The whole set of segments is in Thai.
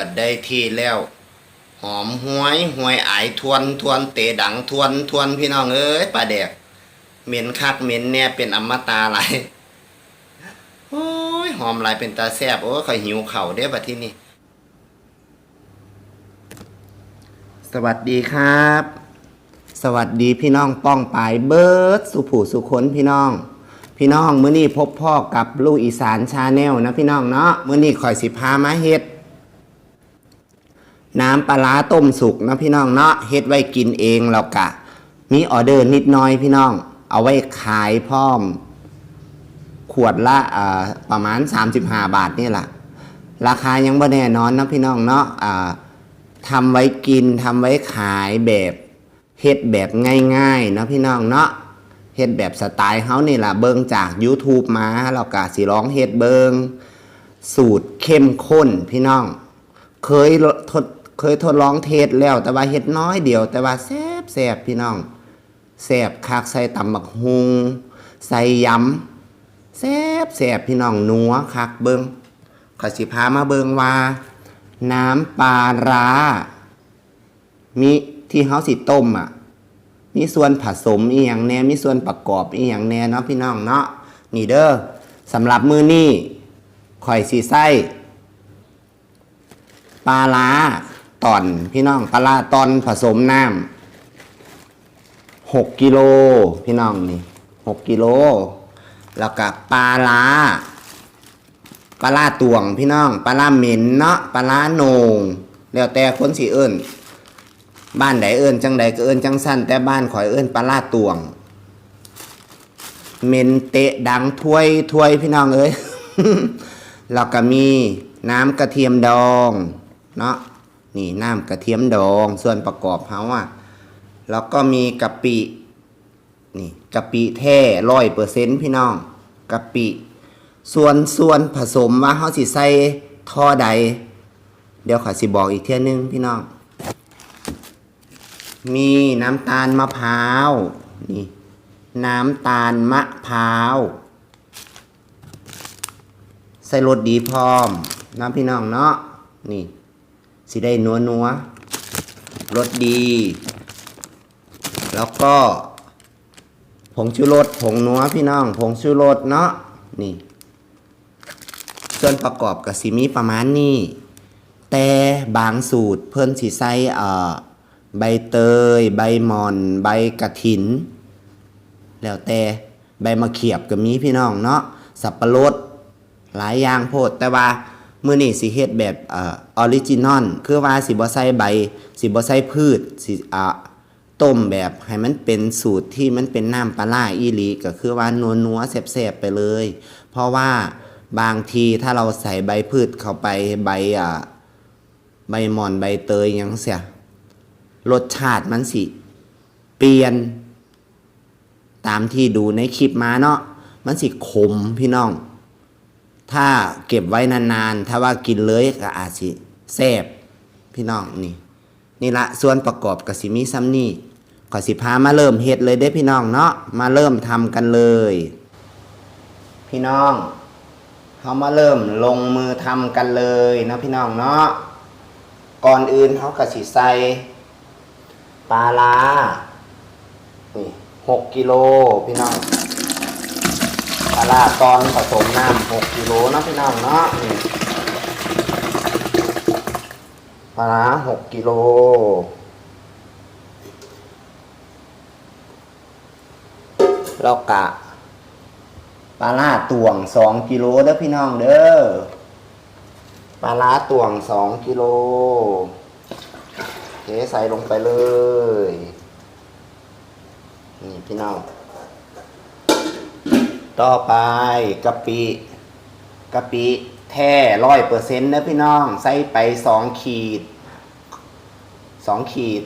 ก็ได้ที่แล้ว หอมหวยหวยอายทวนทวนเตะดังทวนทวนพี่น้องเอ้ยปลาแดกเหม็นคักเหม็นเนี่ยเป็นอมตะหลายโอ้ยหอมหลายเป็นตาแซบโอ้ยข่อยหิวเข่าเด้บัดที่นี่สวัสดีครับ สวัสดีพี่น้องป้องปายเบิร์ดสุผูสุขนพี่น้อง พี่น้องมื้อนี้พบพ่อกับลูกอีสานชาแนลนะพี่น้องเนาะมื้อนี้ข่อยสิพามาเฮ็ด น้ำปลาต้มสุกนะพี่น้องเนาะเฮ็ดไว้กินเองแล้วกะ มีออเดอร์นิดน้อยพี่น้อง เอาไว้ขายพร้อม ขวดละประมาณ 35 บาทนี่แหละราคายังบ่แน่นอนนะพี่น้องเนาะทำไว้กินทำไว้ขายแบบเฮ็ดแบบง่ายๆนะพี่น้องเนาะเฮ็ดแบบสไตล์เฮานี่ล่ะเบิ่งจาก YouTube มาแล้วก็สิร้องเฮ็ดเบิงสูตรเข้มข้นพี่น้อง เคยทด เคยทดลองเทสแล้ว แต่ว่าเฮ็ดน้อยเดียว แต่ว่าแซบแซบพี่น้องแซบคักใส่ตำบักฮุงใส่ยำแซบแซบพี่น้องนัวคักเบิงขอสิพามาเบิงว่า น้ำปลาร้า มีที่เฮาสิต้มอะ มีส่วนผสมอีหยังแหน่มีส่วนประกอบอีหยังแหน่เนาะพี่น้องเนาะนี่เด้อสำหรับมือนี้ข่อยสิใส่ปลาร้า ตอน พี่น้องปลาตอนผสมน้ำหกกิโลพี่น้องนี่หกกิโลแล้วก็ปลาร้าปลาตวงพี่น้องปลาเหม็นเนาะปลาโหนงแล้วแต่คนสิเอิ้นบ้านใดเอิ้นจังใดก็เอิ้นจังสั้นแต่บ้านข่อยเอิ้นปลาร้าตวงเหม็นเตะดังถ้วยถ้วยพี่น้องเอ้ยแล้วก็มีน้ำกระเทียมดอง เนาะ นี่น้ำกระเทียมดองส่วนประกอบเขาอะแล้วก็มีกะปินี่กะปิแท้ร้อยเปอร์เซ็นต์พี่น้องกะปิ ส่วนส่วนผสมว่าเขาสิใส่ท่อใด เดี๋ยวขอสิบอกอีกเที่ยนึงพี่น้อง มีน้ำตาลมะพร้าวนี่น้ำตาลมะพร้าวใส่รสดีพร้อมน้ำพี่น้องเนาะนี่ สิได้นัวนัวรสดี แล้วก็ผงชูรสผงนัวพี่น้อง ผงชูรสเนาะนี่ ส่วนประกอบกับสิมีประมาณนี้ แต่บางสูตรเพิ่นสิใส่เอ่อใบเตย ใบหมอน ใบกระถิน แล้วแต่ใบมะเขียบก็มีพี่น้องเนาะสับปะรดหลายอย่างโพดแต่ว่า มื้อนี้สิเฮ็ดแบบอ่อออริจินอลคือว่าสิบ่ใส่ใบ สิบ่ใส่พืชสิอ่าต้มแบบให้มันเป็นสูตรที่มันเป็นน้ำปลาร้าอีหลีก็คือว่านัวๆแซ่บๆไปเลย เพราะว่าบางทีถ้าเราใส่ใบพืชเข้าไปใบอ่าใบหม่อนใบเตยยังเสียรสชาติมันสิ เปลี่ยน ตามที่ดูในคลิปมาเนาะมันสิขมพี่น้อง ถ้าเก็บไว้นานๆ ถ้าว่ากินเลยก็อาจสิแซ่บพี่น้องนี่ นี่ละส่วนประกอบกับสิมีซ้ำนี่ขอสิพามาเริ่มเฮ็ดเลยเด้พี่น้องเนาะมาเริ่มทำกันเลย พี่น้องเขามาเริ่มลงมือทำกันเลยนะพี่น้องเนาะก่อนอื่นเขาก็สิใส่ปลาร้านี่หกกิโลพี่น้อง ลาตอนผสมน้ำหกกิโลนะพี่น้องเนาะนี่ปลาร้าหกกิโลแล้วกะปลาร้าตวงสองกิโลเด้อพี่น้องเด้อปลาร้าตวงสองกิโลเทใส่ลงไปเลย นี่พี่น้อง ต่อไปกะปิกะปิแท้ร้อยเปอร์เซ็นต์นะพี่น้อง ใส่ไปสองขีดสองขีด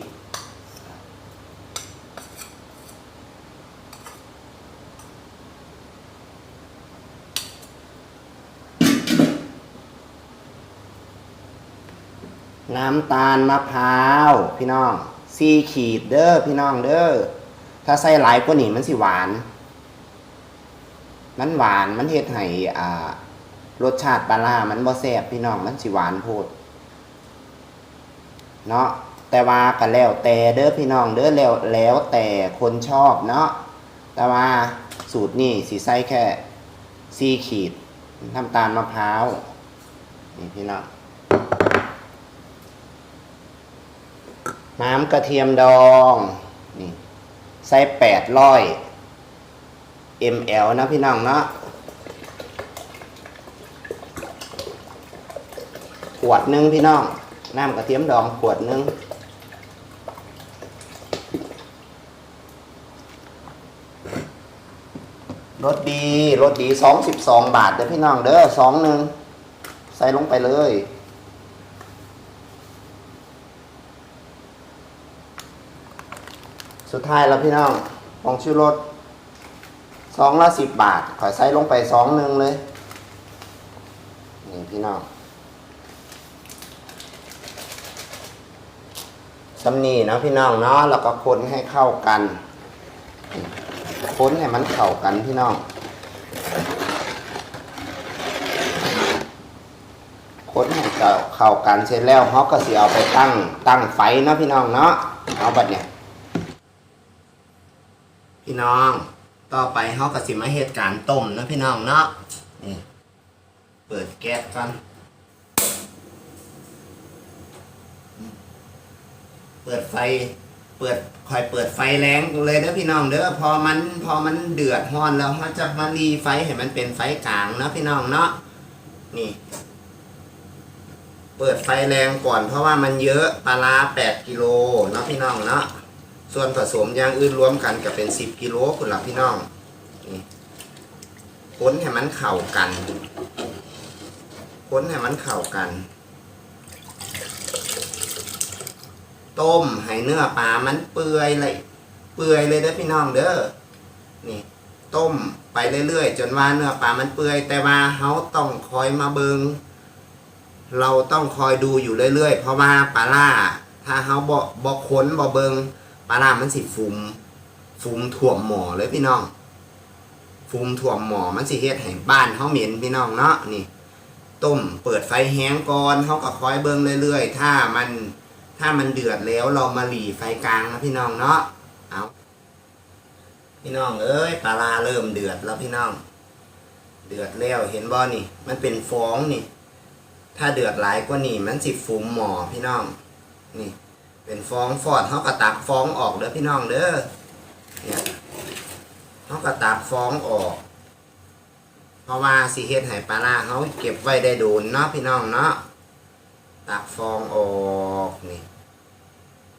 น้ำตาลมะพร้าว พี่น้องสี่ขีดเด้อพี่น้องเด้อถ้าใส่หลายกว่านี้มันสิหวาน มันหวานมันเฮ็ดให้อ่ารสชาติปลาร้ามันบ่แซ่บพี่น้องมันสิหวานโพดเนาะแต่ว่าก็แล้วแต่เด้อพี่น้องเด้อแล้วแล้วแต่คนชอบเนาะแต่ว่าสูตรนี่สีใส่แค่สี่ขีดน้ำตาลมะพร้าวนี่พี่น้องน้ำกระเทียมดองนี่ใส่แปดร้อย ml นะพี่น้องเนาะขวดหนึ่งพี่น้อง น้ำกระเทียมดองขวดหนึ่งรสดีรสดีสองสิบสองบาทเด้อพี่น้องเด้อสองหนึ่งใส่ลงไปเลย สุดท้ายแล้วพี่น้องปองชื่อรส สองละสิบบาทขอใส่ลงไปสองหนึ่งเลย นี่พี่น้องสำนีเนาะพี่น้องเนาะแล้วก็คนให้เข้ากัน คนให้มันเข้ากันพี่น้อง คนให้เข้าเข้ากันเสร็จแล้วเขาก็สิเอาไปตั้งตั้งไฟเนาะพี่น้องเนาะเอาบัดเนี่ย พี่น้อง ต่อไปเขาก็สิมาเหตุการณ์ต้มนะพี่น้องเนาะนี่เปิดแก๊สกันเปิดไฟ เปิดคอยเปิดไฟแรงเลยเด้อพี่น้องเด้อพอมันพอมันเดือดฮ้อนแล้วเขาจะมารีไฟให้มันเป็นไฟกลางนะพี่น้องเนาะนี่ เปิดไฟแรงก่อนเพราะว่ามันเยอะปลาร้า8กิโลเนาะพี่น้องเนาะ ส่วนผสมอย่างอื่นรวมกันก็เป็น 10กิโลคุณล่ะพี่น้องนี่ค้นให้มันเข้ากันค้นให้มันเข้ากัน ต้มให้เนื้อปลามันเปื่อยเลยเปื่อยเลยเด้อพี่น้องเด้อนี่ต้มไปเรื่อยๆ จนว่าเนื้อปลามันเปื่อย แต่ว่าเขาต้องคอยมาเบิงเราต้องคอยดูอยู่เรื่อยๆ เพราะว่าปลาล่า ถ้าเขาบ่บ่ค้นบ่เบิง ปลาล่ามันสิฟุมฟุมถ่วมหมอเลยพี่น้องฟุมถ่วมหมอมันสิเฮ็ดให้บ้านเขาเหม็นพี่น้องเนาะนี่ ต้มเปิดไฟแห้งก่อนเขาก็คอยเบิงเรื่อยๆ ถ้ามันถ้ามันเดือดแล้วเรามาหลีไฟกลางนะพี่น้องเนาะเอาพี่น้องเอ้ยปลาลาเริ่มเดือดแล้วพี่น้อง เดือดแล้วเห็นบ่นี่ มันเป็นฟองนี่ ถ้าเดือดหลายกว่านี่มันสิฟุมหมอพี่น้อง นี่ เป็นฟองฟอดเขาก็ตักฟองออกเด้อพี่น้องเด้อเนี่ยเขาก็ตักฟองออก เพราะว่าสิเฮ็ดให้ปลาลาเขาเก็บไว้ได้โดนเนาะพี่น้องเนาะตักฟองออกนี่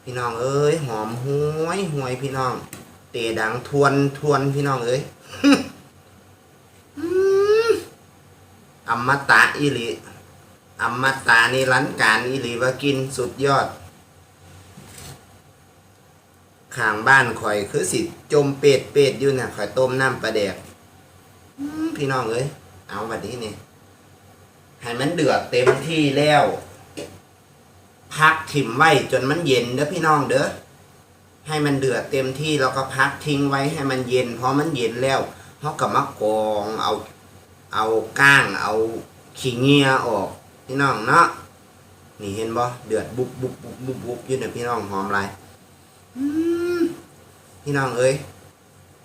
พี่น้องเอ้ยหอมห้วยห้วยพี่น้อง เตะดังทวนทวนพี่น้องเอ้ยอมตะอีหลีอมตะนี่รันการอีหลีว่ากินสุดยอด ข้างบ้านข่อยคือสิจมเป็ดเป็ดอยู่เนี่ยข่อยต้มน้ำปลาแดกพี่น้องเอ้ยเอาบัดนี้นี่ให้มันเดือดเต็มที่แล้วพักถิ่มไว้จนมันเย็นเด้อพี่น้องเด้อให้มันเดือดเต็มที่แล้วก็พักทิ้งไว้ให้มันเย็นพอมันเย็นแล้วเขาก็มากรองเอาเอาก้างเอาขี้เงียออกพี่น้องเนาะนี่เห็นบ่เดือดบุบบุบบุบบุบบุบยู่เนี่พี่น้องหอมไร พี่น้องเอ้ย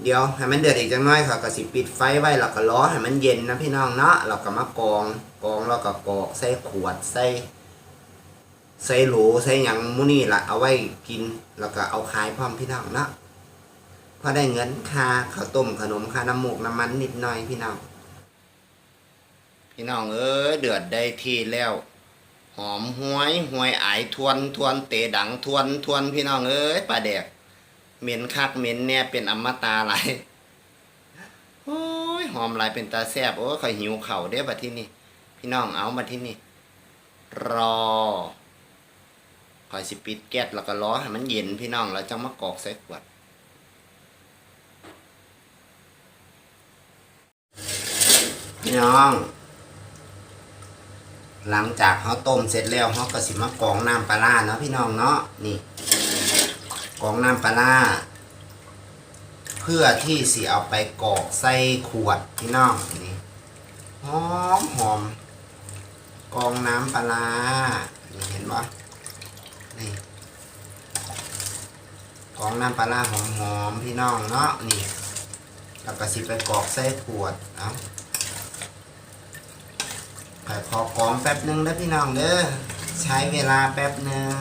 เดี๋ยวให้มันเดือดอีกจังน้อยค่ะก็สิปิดไฟไว้แล้วก็รอให้มันเย็นนะพี่น้องเนาะเราก็มากองกองแล้วก็กรอกใส่ขวดใส่ใส่โหลใส่หยังมูนี่ละเอาไว้กินแล้วก็เอาขายพร้อมพี่น้องเนาะพอได้เงินค่าข้าวต้มขนมค่าน้ำหมูกน้ำมันนิดหน่อยพี่น้องพี่น้องเอ้ยเดือดได้ที่แล้ว หอมหวยหวยไอทวนทวนเตะดังทวนทวนพี่น้องเอ้ยปลาแดกเหม็นคักเหม็นแน่เป็นอมตะหลายโอ้ยหอมหลายเป็นตาแซบโอ้ยข่อยหิวเข่าเด้อบัดที่นี่พี่น้องเอามาที่นี่รอคอยสิปิดแก๊สแล้วก็ล้อให้มันเย็นพี่น้องแล้วจังมากอกใส่ขวดพี่น้อง หลังจากเขาต้มเสร็จแล้วเขาก็สิมากรองน้ำปลาร้าเนาะพี่น้องเนาะนี่กรองน้ำปลาร้าเพื่อที่สิเอาไปกรอกใส่ขวดพี่น้องนี่หอมหอมกรองน้ำปลาร้านี่เห็นปะนี่กรองน้ำปลาร้าหอมพี่น้องเนาะนี่แล้วก็สิไปกรอกใส่ขวดเอา ไปพอกรองแป๊บหนึงนะพี่น้องเด้อใช้เวลาแป๊บหนึ่ง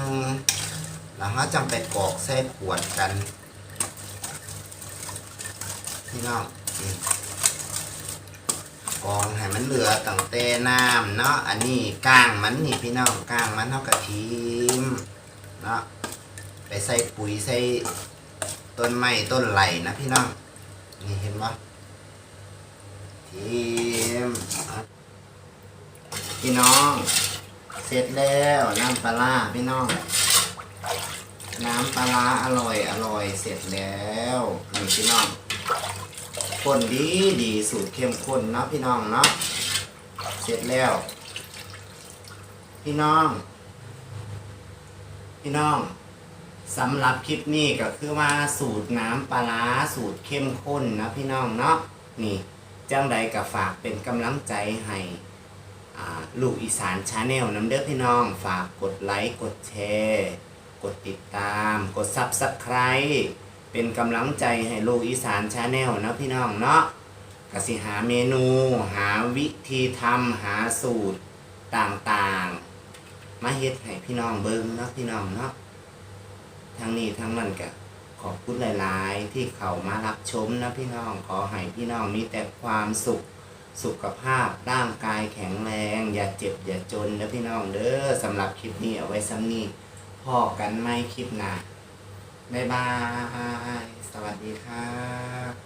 แล้วเราจำไปกรอกใส่ขวดกัน พี่น้องกรองให้มันเหลือตั้งแต่น้ำเนาะอันนี้ก้างมันนี่พี่น้องก้างมันเท่ากับทีมเนาะไปใส่ปุ๋ยใส่ต้นไม้ต้นไหลนะพี่น้องนี่เห็นปะทีมอะ พี่น้อง เสร็จแล้วน้ำปลาร้าพี่น้อง น้ำปลาร้าอร่อยอร่อยเสร็จแล้วนี่พี่น้องคนดีดีสูตรเข้มข้นเนาะพี่น้องเนาะเสร็จแล้ว พี่น้อง พี่น้องสำหรับคลิปนี้ก็คือว่าสูตรน้ำปลาร้าสูตรเข้มข้นนะพี่น้องเนาะนี่ จังใดก็ฝากเป็นกำลังใจให้ ลูกอีสานชาแนลน้ำเด้อพี่น้อง ฝากกดไลค์ กดแชร์ กดติดตาม กดซับสไคร b ์เป็นกำลังใจให้ลูกอีสานชาแนลนะพี่น้องเนาะกสิหาเมนู หาวิธีทำหาสูตรต่างๆ มาเฮ็ดให้พี่น้องเบิ่งเนาะพี่น้องเนาะทั้งนี้ทั้งนั้นก็ขอบคุณหลาย ๆ ที่เขามารับชมนะพี่น้องขอให้พี่น้องมีแต่ความสุข สุขภาพร่างกายแข็งแรง อย่าเจ็บอย่าจนนะพี่น้องเด้อสำหรับคลิปนี้เอาไว้ซ้ำนี้พอกันไม่คลิปหน้าบ๊ายบาย สวัสดีครับ